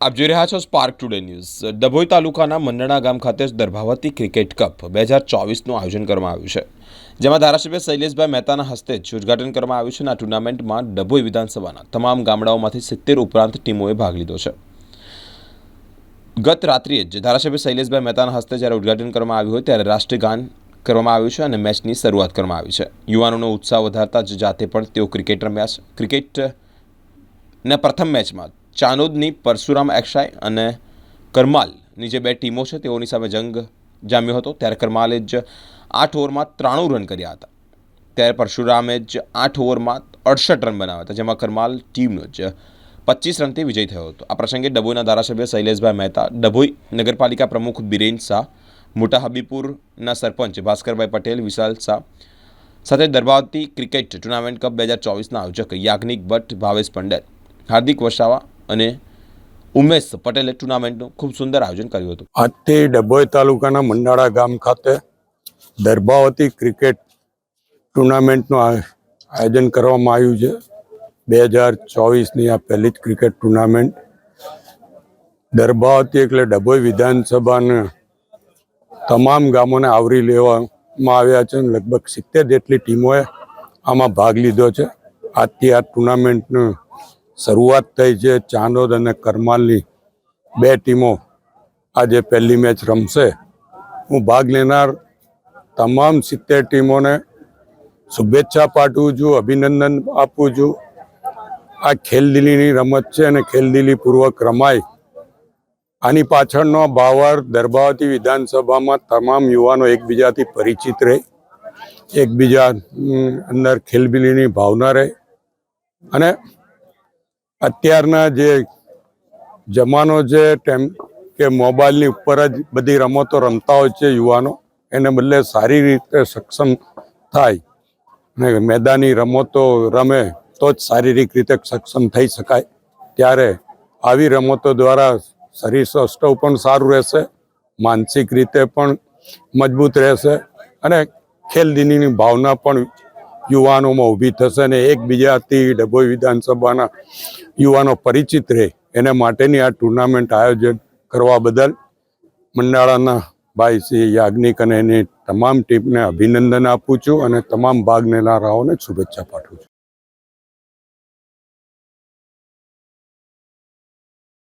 આપ જોઈ રહ્યા છો સ્પાર્ક ટુડે ન્યૂઝ ડભોઈ તાલુકાના મંડણા ગામ ખાતે દર્ભાવતી ક્રિકેટ કપ બે હજાર ચોવીસનું આયોજન કરવામાં આવ્યું છે. જેમાં ધારાસભ્ય શૈલેષભાઈ મહેતાના હસ્તે જ ઉદઘાટન કરવામાં આવ્યું છે અને આ ટુર્નામેન્ટમાં ડભોઈ વિધાનસભાના તમામ ગામડાઓમાંથી સિત્તેર ઉપરાંત ટીમોએ ભાગ લીધો છે. ગત રાત્રિએ જ ધારાસભ્ય શૈલેષભાઈ મહેતાના હસ્તે જ્યારે ઉદઘાટન કરવામાં આવ્યું હોય ત્યારે રાષ્ટ્રગાન કરવામાં આવ્યું છે અને મેચની શરૂઆત કરવામાં આવી છે. યુવાનોનો ઉત્સાહ વધારતા જ જાતે પણ તેઓ ક્રિકેટ રમ્યા છે. ક્રિકેટ ને પ્રથમ મેચમાં ચાનોદની, પરશુરામ એક્ષાય અને કરમાલની જે બે ટીમો છે. તેઓની સામે જંગ જામ્યો હતો. ત્યારે કરમાલે જ આઠ ઓવરમાં ત્રાણું રન કર્યા હતા. ત્યારે પરશુરામે જ આઠ ઓવરમાં અડસઠ રન બનાવ્યા હતા, જેમાં કરમાલ ટીમનો જ પચીસ રનથી વિજય થયો હતો. આ પ્રસંગે ડભોઈના ધારાસભ્ય શૈલેષભાઈ મહેતા, ડભોઈ નગરપાલિકા પ્રમુખ બિરેન શાહ, મોટા હબીપુરના સરપંચ ભાસ્કરભાઈ પટેલ, વિશાલ શાહ સાથે દરબાવતી ક્રિકેટ ટુર્નામેન્ટ કપ બે હજાર ચોવીસના આયોજક યાજ્ઞિક ભટ્ટ, ભાવેશ પંડેલ. હાર્દિક વસાવા અને ઉમેશ પટેલે ટુર્નામેન્ટનું ખૂબ સુંદર આયોજન કર્યું હતું. આજથી ડભોઈ તાલુકાના મંડાળા ગામ ખાતે દરબાવતી ક્રિકેટ ટુર્નામેન્ટનું આયોજન કરવામાં આવ્યું છે. બે હજાર ચોવીસની આ પહેલી જ ક્રિકેટ ટુર્નામેન્ટ દરબાવતી એટલે ડભોઈ વિધાનસભાના તમામ ગામોને આવરી લેવામાં આવ્યા છે લગભગ સિત્તેર જેટલી ટીમોએ આમાં ભાગ લીધો છે. આજથી આ ટુર્નામેન્ટનું શરૂઆત થઈ છે ચાંદોદ અને કરમાલની બે ટીમો આજે પહેલી મેચ રમશે. હું ભાગ લેનાર તમામ સિત્તેર ટીમોને શુભેચ્છા પાઠવું છું, અભિનંદન આપું છું. આ ખેલદિલીની રમત છે અને ખેલદિલીપૂર્વક રમાય. આની પાછળનો બાવર દરબાવતી વિધાનસભામાં તમામ યુવાનો એકબીજાથી પરિચિત રહે, એકબીજા અંદર ખેલબિલીની ભાવના રહે. અને અત્યારના જે જમાનો છે તેમ કે મોબાઈલની ઉપર જ બધી રમતો રમતા હોય છે યુવાનો, એને બદલે સારી રીતે સક્ષમ થાય અને મેદાની રમતો રમે તો જ શારીરિક રીતે સક્ષમ થઈ શકાય. ત્યારે આવી રમતો દ્વારા શરીર સ્વાસ્થ્ય પણ સારું રહેશે, માનસિક રીતે પણ મજબૂત રહેશે અને ખેલદીનીની ભાવના પણ યુવાનોમાં ઊભી થશે અને એકબીજાથી ડભોઈ વિધાનસભાના યુવાનો પરિચિત રહે. એને માટેની આ ટુર્નામેન્ટ આયોજન કરવા બદલ મંડાળાના ભાઈ શ્રી યાજ્ઞિક અને એની તમામ ટીમને અભિનંદન આપું છું અને તમામ ભાગ લેનારાઓને શુભેચ્છા પાઠવું છું.